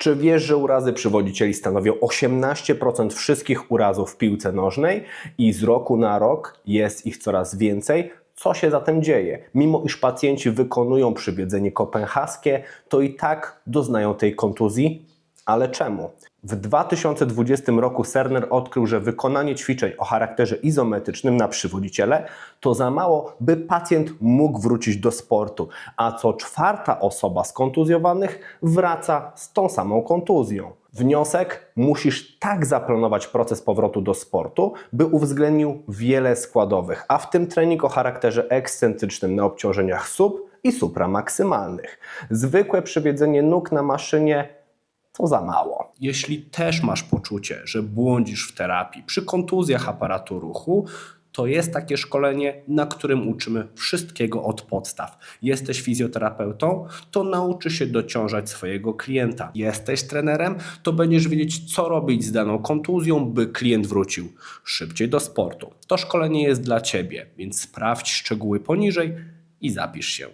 Czy wiesz, że urazy przywodzicieli stanowią 18% wszystkich urazów w piłce nożnej i z roku na rok jest ich coraz więcej? Co się zatem dzieje? Mimo iż pacjenci wykonują przywiedzenie kopenhaskie, to i tak doznają tej kontuzji. Ale czemu? W 2020 roku Cerner odkrył, że wykonanie ćwiczeń o charakterze izometrycznym na przywodziciele to za mało, by pacjent mógł wrócić do sportu, a co czwarta osoba z kontuzjowanych wraca z tą samą kontuzją. Wniosek: musisz tak zaplanować proces powrotu do sportu, by uwzględnił wiele składowych, a w tym trening o charakterze ekscentrycznym na obciążeniach sub i supramaksymalnych. Zwykłe przywiedzenie nóg na maszynie to za mało. Jeśli też masz poczucie, że błądzisz w terapii przy kontuzjach aparatu ruchu, to jest takie szkolenie, na którym uczymy wszystkiego od podstaw. Jesteś fizjoterapeutą, to nauczy się dociążać swojego klienta. Jesteś trenerem, to będziesz wiedzieć, co robić z daną kontuzją, by klient wrócił szybciej do sportu. To szkolenie jest dla Ciebie, więc sprawdź szczegóły poniżej i zapisz się.